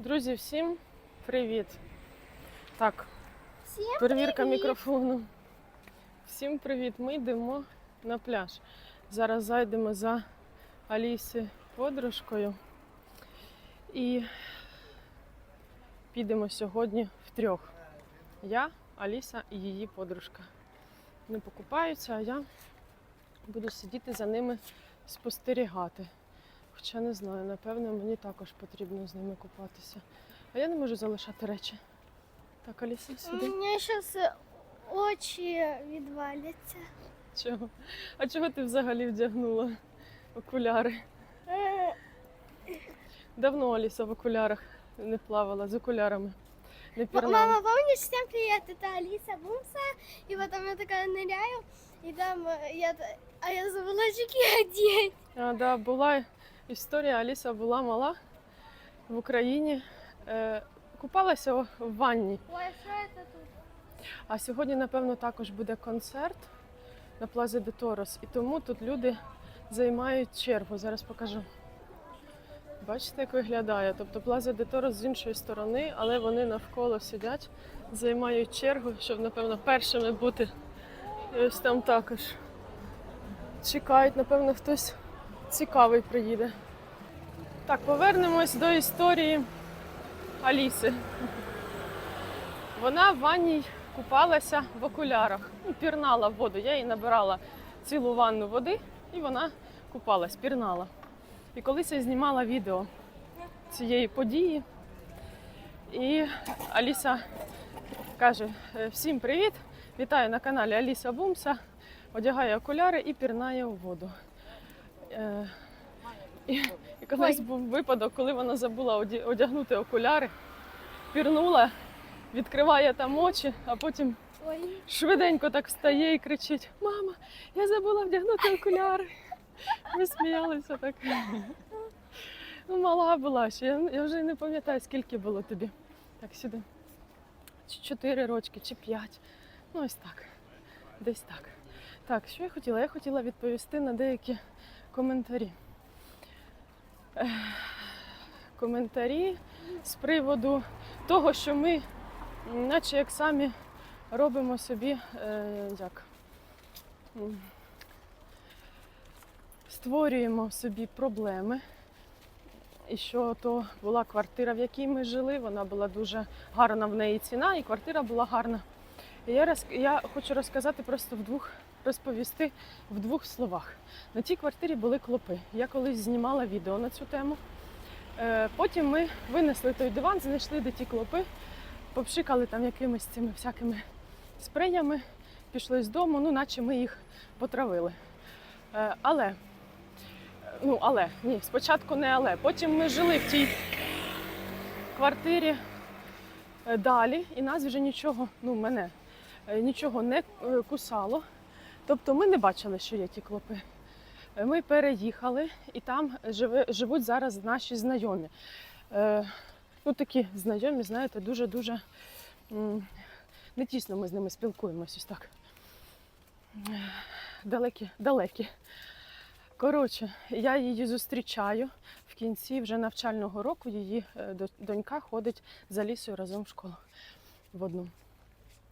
Друзі, всім привіт! Так, Всім перевірка привіт! мікрофону. Всім привіт! Ми йдемо на пляж. Зараз зайдемо за Алісі подружкою і підемо сьогодні втрьох. Я, Аліса і її подружка. Вони покупаються, а я буду сидіти за ними спостерігати. Хоча не знаю, напевно, мені також потрібно з ними купатися. А я не можу залишати речі. Так, Аліса, У сюди. мене зараз очі відваляться. Чого? А чого ти взагалі вдягнула окуляри? Е, Давно Аліса в окулярах не плавала з окулярами. Не пірнала. Мама, помнишь, всем привет, это Алиса Бумса, и потом я такая ныряю, и там э, я, т- а я забыла очки одеть. А, да, була історія. Аліса була мала в Україні, е, купалася в ванні. Ой, что это тут? А сьогодні, напевно, також буде концерт на Плазі де Торос. І тому тут люди займають чергу. Зараз покажу. Бачите, як виглядає? Тобто Плаза де Торос з іншої сторони, але вони навколо сидять, займають чергу, щоб, напевно, першими бути. І ось там також чекають, напевно, хтось цікавий приїде. Так, повернемось до історії Аліси. Вона в ванній купалася в окулярах, ну, пірнала в воду. Я їй набирала цілу ванну води, і вона купалась, пірнала. І колись я знімала відео цієї події. І Аліса каже: «Е, всім привіт! Вітаю на каналі Аліса Бумса. Одягає окуляри і пірнає у воду. Е, І, колись був випадок, коли вона забула одягнути окуляри, пірнула, відкриває там очі, а потім швиденько так встає і кричить: Мама, я забула вдягнути окуляри. Ми сміялися так. Ну, мала була ще. Я, я вже не пам'ятаю, скільки було тобі. Так, сюди. Чи чотири рочки, чи п'ять. Ну, ось так. Десь так. Так, що я хотіла? Я хотіла відповісти на деякі коментарі. Коментарі з приводу того, що ми, наче як самі робимо собі е, як створюємо собі проблеми. І що то була квартира, в якій ми жили, вона була дуже гарна в неї ціна, і квартира була гарна. І я, роз, я хочу розказати просто в двох, розповісти в двох словах. На тій квартирі були клопи. Я колись знімала відео на цю тему. Е, потім ми винесли той диван, знайшли де ті клопи, попшикали там якимись цими всякими спреями, пішли з дому, ну наче ми їх потравили. Е, але, ну але, ні, спочатку не але. Потім ми жили в тій квартирі е, далі, і нас вже нічого, ну мене нічого не кусало. Тобто ми не бачили, що є ті клопи. Е, Ми переїхали, і там живуть зараз наші знайомі. Е, ну, такі знайомі, знаєте, дуже-дуже не тісно ми з ними спілкуємось ось так. Далекі, далекі. Коротше, я її зустрічаю в кінці вже навчального року. Її е, донька ходить за лісою разом в школу в одну.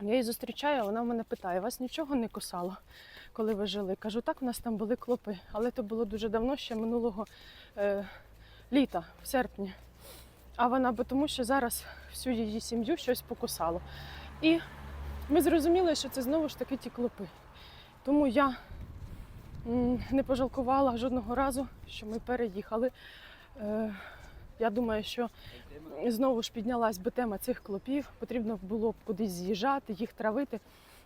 Я її зустрічаю, вона в мене питає: вас нічого не кусало, коли ви жили? Кажу, так, в нас там були клопи, але то було дуже давно, ще минулого е, літа, в серпні. А вона, бо тому що зараз всю її сім'ю щось покусало. І ми зрозуміли, що це знову ж таки ті клопи. Тому я не пожалкувала жодного разу, що ми переїхали. Е, Я думаю, що знову ж піднялась би тема цих клопів. Потрібно було б кудись з'їжджати, їх травити.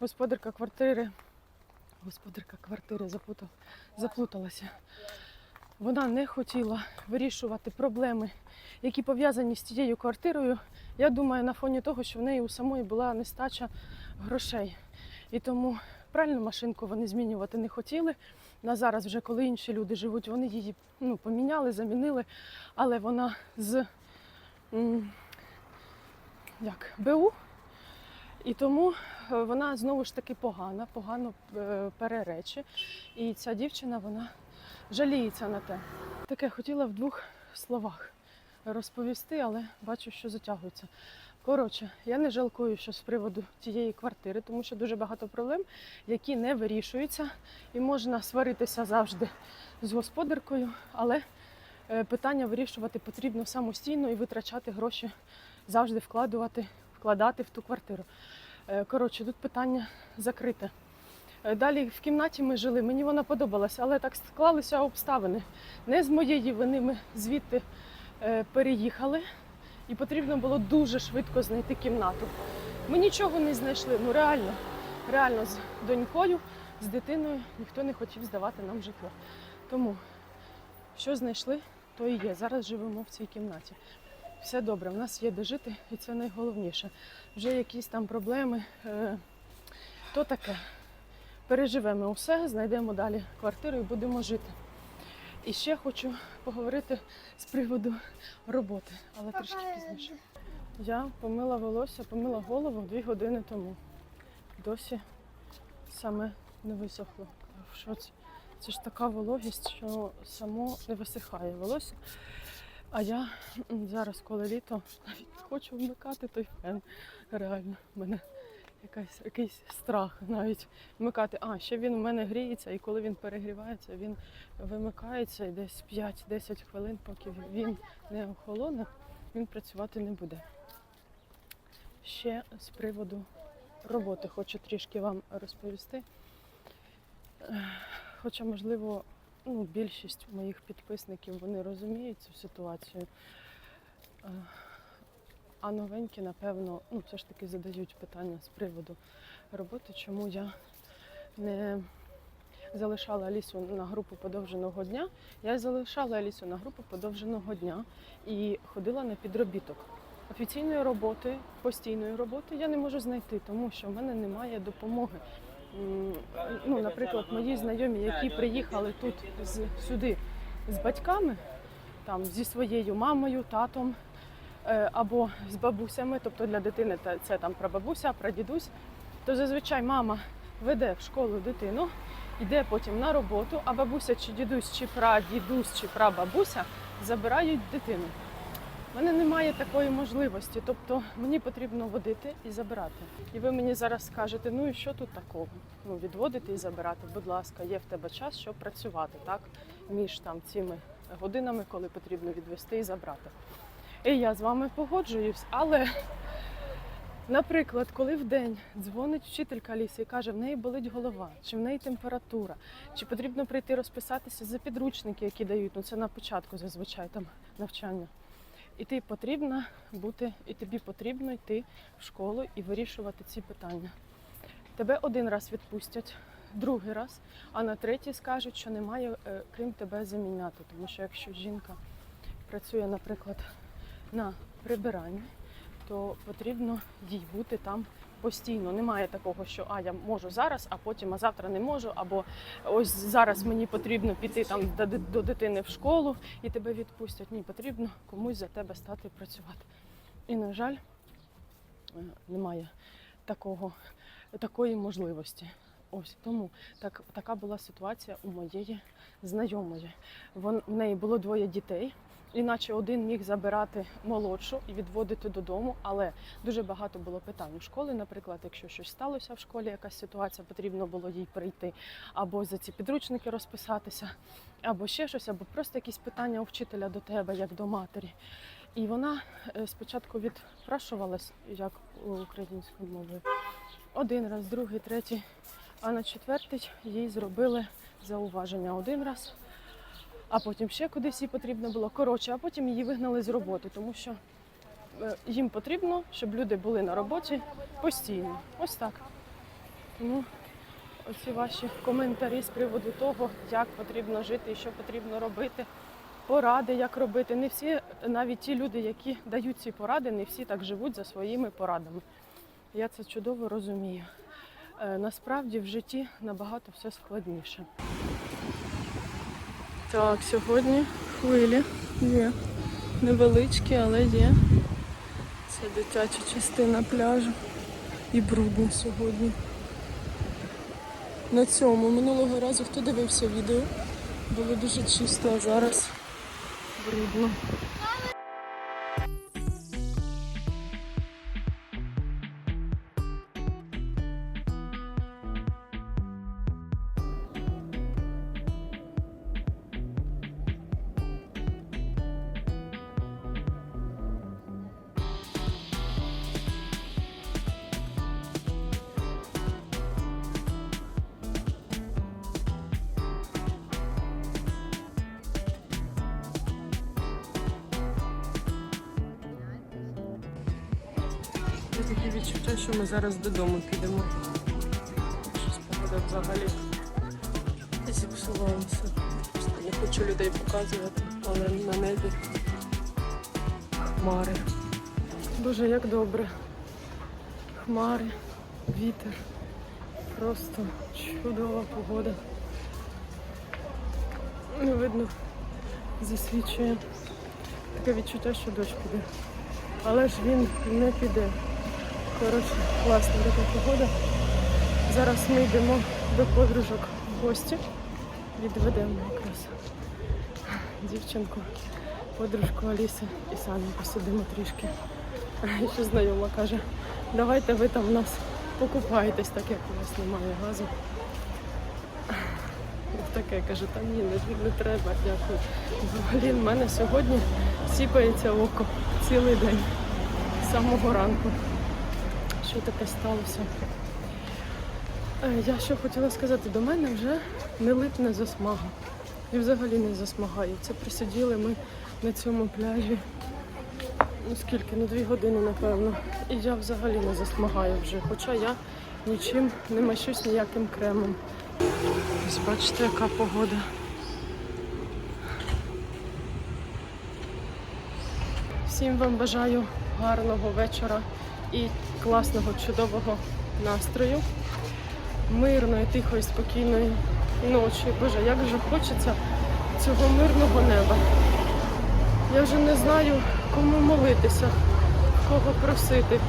Господарка квартири, господарка квартири запутав, заплуталася. Вона не хотіла вирішувати проблеми, які пов'язані з цією квартирою. Я думаю, на фоні того, що в неї у самої була нестача грошей. І тому пральну машинку вони змінювати не хотіли. На зараз, вже коли інші люди живуть, вони її ну, поміняли, замінили, але вона з як, БУ. І тому е, вона знову ж таки погана, погано е. І ця дівчина вона жаліється на те. Таке хотіла в двох словах розповісти, але бачу, що затягується. Коротше, я не жалкую, що з приводу тієї квартири, тому що дуже багато проблем, які не вирішуються, і можна сваритися завжди з господаркою, але питання вирішувати потрібно самостійно і витрачати гроші, завжди вкладувати, вкладати в ту квартиру. Е, Коротше, тут питання закрите. Е, Далі в кімнаті ми жили, мені вона подобалася, але так склалися обставини. Не з моєї вини ми звідти е, переїхали, і потрібно було дуже швидко знайти кімнату. Ми нічого не знайшли. Ну реально, реально з донькою, з дитиною ніхто не хотів здавати нам житло. Тому що знайшли, то і є. Зараз живемо в цій кімнаті. Все добре, в нас є де жити, і це найголовніше. Вже якісь там проблеми, е, то таке. Переживемо усе, знайдемо далі квартиру і будемо жити. І ще хочу поговорити з приводу роботи, але трішки пізніше. Я помила волосся, помила голову дві години тому. Досі саме не висохло. В шоці. Це ж така вологість, що само не висихає волосся. А я зараз, коли літо, навіть хочу вмикати той фен. Реально, в мене якась, якийсь страх навіть вмикати. А, ще він у мене гріється, і коли він перегрівається, він вимикається і десь 5-10 хвилин, поки він не охолоне, він працювати не буде. Ще з приводу роботи хочу трішки вам розповісти. Хоча, можливо, ну, більшість моїх підписників вони розуміють цю ситуацію. Е, А новенькі, напевно, ну, все ж таки задають питання з приводу роботи, чому я не залишала Алісу на групу подовженого дня. Я залишала Алісу на групу подовженого дня і ходила на підробіток. Офіційної роботи, постійної роботи я не можу знайти, тому що в мене немає допомоги. Ну, наприклад, мої знайомі, які приїхали тут з, сюди з батьками, там зі своєю мамою, татом е, або з бабусями, тобто для дитини це там прабабуся, прадідусь, то зазвичай мама веде в школу дитину, йде потім на роботу, а бабуся чи дідусь, чи прадідусь, чи прабабуся забирають дитину. У мене немає такої можливості, тобто мені потрібно водити і забирати. І ви мені зараз скажете, ну і що тут такого? Ну, відводити і забирати, будь ласка, є в тебе час, щоб працювати, так? Між там цими годинами, коли потрібно відвести і забрати. І я з вами погоджуюсь, але, наприклад, коли в день дзвонить вчителька Ліси і каже, в неї болить голова, чи в неї температура, чи потрібно прийти розписатися за підручники, які дають, ну це на початку зазвичай там навчання. І ти потрібно бути, і тобі потрібно йти в школу і вирішувати ці питання. Тебе один раз відпустять, другий раз, а на третій скажуть, що немає е, крім тебе заміняти. Тому що якщо жінка працює, наприклад, на прибиранні, то потрібно їй бути там постійно. Немає такого, що а я можу зараз, а потім а завтра не можу, або ось зараз мені потрібно піти там до, дитини в школу і тебе відпустять. Ні, потрібно комусь за тебе стати працювати. І, на жаль, е, немає такого, такої можливості. Ось тому так, така була ситуація у моєї знайомої. Вон, в неї було двоє дітей, іначе один міг забирати молодшу і відводити додому, але дуже багато було питань у школи. Наприклад, якщо щось сталося в школі, якась ситуація, потрібно було їй прийти або за ці підручники розписатися, або ще щось, або просто якісь питання у вчителя до тебе, як до матері. І вона е, спочатку відпрашувалась, як українською мовою, один раз, другий, третій. А на четвертий їй зробили зауваження один раз, а потім ще кудись їй потрібно було. Коротше, а потім її вигнали з роботи, тому що е, їм потрібно, щоб люди були на роботі постійно. Ось так. Тому оці ваші коментарі з приводу того, як потрібно жити і що потрібно робити, поради, як робити. Не всі, навіть ті люди, які дають ці поради, не всі так живуть за своїми порадами. Я це чудово розумію. Е, Насправді в житті набагато все складніше. Так, сьогодні хвилі є. Невеличкі, але є. Це дитяча частина пляжу. І брудно сьогодні. На цьому минулого разу хто дивився відео? Було дуже чисто, а зараз брудно. Є таке відчуття, що ми зараз додому підемо. Щось погода взагалі зіпсувалася. Не хочу людей показувати, але на небі хмари. Боже, як добре. Хмари, вітер. Просто чудова погода. Не видно, засвічує. Таке відчуття, що дощ піде. Але ж він не піде. Коротше, класна така погода. Зараз ми йдемо до подружок в гості. Відведемо якраз дівчинку, подружку Аліси і самі посидимо трішки. Ще знайома каже, давайте ви там в нас покупаєтесь, так як у вас немає газу. Таке каже, та ні, не, не треба, дякую. Взагалі в мене сьогодні сіпається око цілий день з самого ранку. Що таке сталося? Е, Я що хотіла сказати, до мене вже не липне засмага. І взагалі не засмагаю. Це присиділи ми на цьому пляжі. Ну скільки? Ну дві години, напевно. І я взагалі не засмагаю вже. Хоча я нічим не мащусь ніяким кремом. Ось бачите, яка погода. Всім вам бажаю гарного вечора і класного, чудового настрою, мирної, тихої, спокійної ночі. Боже, як же хочеться цього мирного неба. Я вже не знаю, кому молитися, кого просити,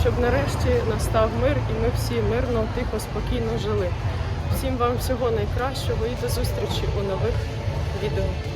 щоб нарешті настав мир і ми всі мирно, тихо, спокійно жили. Всім вам всього найкращого і до зустрічі у нових відео.